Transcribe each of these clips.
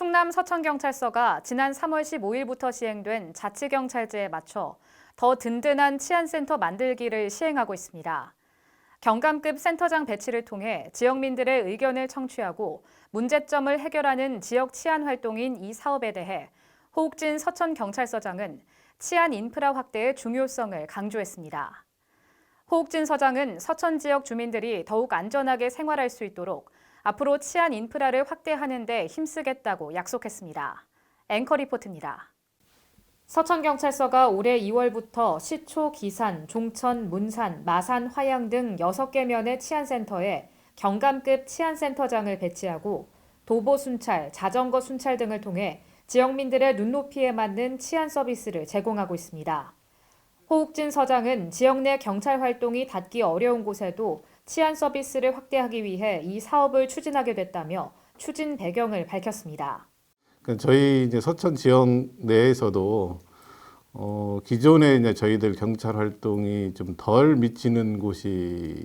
충남 서천경찰서가 지난 3월 15일부터 시행된 자치경찰제에 맞춰 더 든든한 치안센터 만들기를 시행하고 있습니다. 경감급 센터장 배치를 통해 지역민들의 의견을 청취하고 문제점을 해결하는 지역 치안 활동인 이 사업에 대해 호욱진 서천경찰서장은 치안 인프라 확대의 중요성을 강조했습니다. 호욱진 서장은 서천 지역 주민들이 더욱 안전하게 생활할 수 있도록 앞으로 치안 인프라를 확대하는 데 힘쓰겠다고 약속했습니다. 앵커 리포트입니다. 서천경찰서가 올해 2월부터 시초, 기산, 종천, 문산, 마산, 화양 등 6개 면의 치안센터에 경감급 치안센터장을 배치하고 도보 순찰, 자전거 순찰 등을 통해 지역민들의 눈높이에 맞는 치안 서비스를 제공하고 있습니다. 호욱진 서장은 지역 내 경찰 활동이 닿기 어려운 곳에도 치안 서비스를 확대하기 위해 이 사업을 추진하게 됐다며 추진 배경을 밝혔습니다. 그러니까 저희 이제 서천 지역 내에서도 어, 기존에 이제 저희들 경찰 활동이 좀 덜 미치는 곳이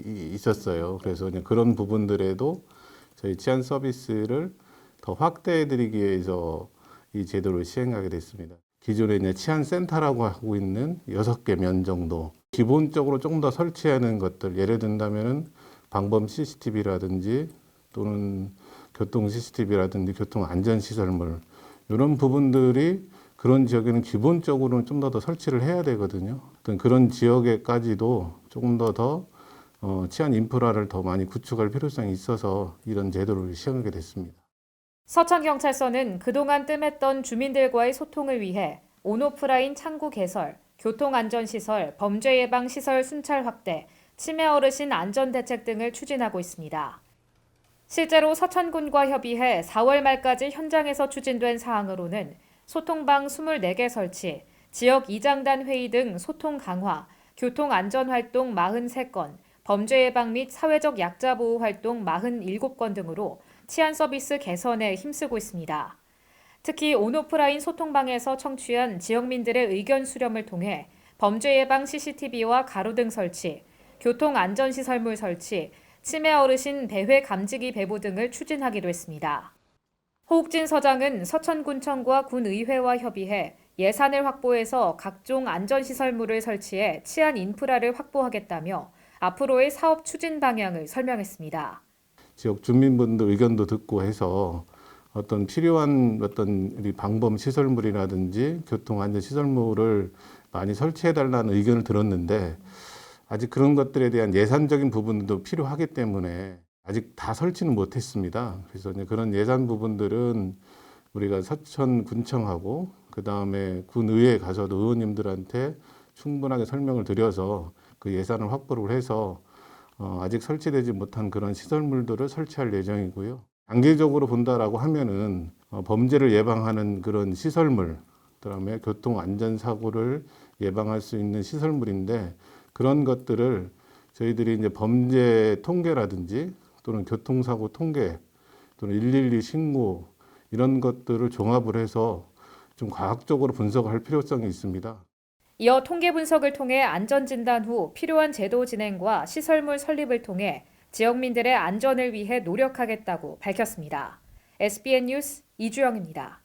이- 있었어요. 그래서 이제 그런 부분들에도 저희 치안 서비스를 더 확대해드리기 위해서 이 제도를 시행하게 됐습니다. 기존에 이제 치안 센터라고 하고 있는 여섯 개 면 정도 기본적으로 조금 더 설치하는 것들 예를 든다면은 방범 CCTV라든지 또는 교통 CCTV라든지 교통 안전 시설물 이런 부분들이 그런 지역에는 기본적으로는 좀 더 더 설치를 해야 되거든요. 어떤 그런 지역에까지도 조금 더더 어, 치안 인프라를 더 많이 구축할 필요성이 있어서 이런 제도를 시행하게 됐습니다. 서천경찰서는 그동안 뜸했던 주민들과의 소통을 위해 온오프라인 창구 개설, 교통안전시설, 범죄예방시설 순찰 확대, 치매 어르신 안전대책 등을 추진하고 있습니다. 실제로 서천군과 협의해 4월 말까지 현장에서 추진된 사항으로는 소통방 24개 설치, 지역 이장단 회의 등 소통 강화, 교통안전활동 43건, 범죄예방 및 사회적 약자 보호 활동 47건 등으로 치안 서비스 개선에 힘쓰고 있습니다. 특히 온오프라인 소통방에서 청취한 지역민들의 의견 수렴을 통해 범죄 예방 CCTV와 가로등 설치, 교통 안전시설물 설치, 치매 어르신 배회 감지기 배부 등을 추진하기로 했습니다. 호욱진 서장은 서천군청과 군의회와 협의해 예산을 확보해서 각종 안전시설물을 설치해 치안 인프라를 확보하겠다며 앞으로의 사업 추진 방향을 설명했습니다. 지역 주민분들 의견도 듣고 해서 어떤 필요한 어떤 우리 방범 시설물이라든지 교통 안전 시설물을 많이 설치해 달라는 의견을 들었는데 아직 그런 것들에 대한 예산적인 부분도 필요하기 때문에 아직 다 설치는 못했습니다. 그래서 이제 그런 예산 부분들은 우리가 서천 군청하고 그 다음에 군의회 가서도 의원님들한테 충분하게 설명을 드려서 그 예산을 확보를 해서 어, 아직 설치되지 못한 그런 시설물들을 설치할 예정이고요. 단계적으로 본다라고 하면은 어, 범죄를 예방하는 그런 시설물, 그다음에 교통 안전 사고를 예방할 수 있는 시설물인데 그런 것들을 저희들이 이제 범죄 통계라든지 또는 교통사고 통계 또는 112 신고 이런 것들을 종합을 해서 좀 과학적으로 분석할 필요성이 있습니다. 이어 통계 분석을 통해 안전 진단 후 필요한 제도 진행과 시설물 설립을 통해 지역민들의 안전을 위해 노력하겠다고 밝혔습니다. SBN 뉴스 이주영입니다.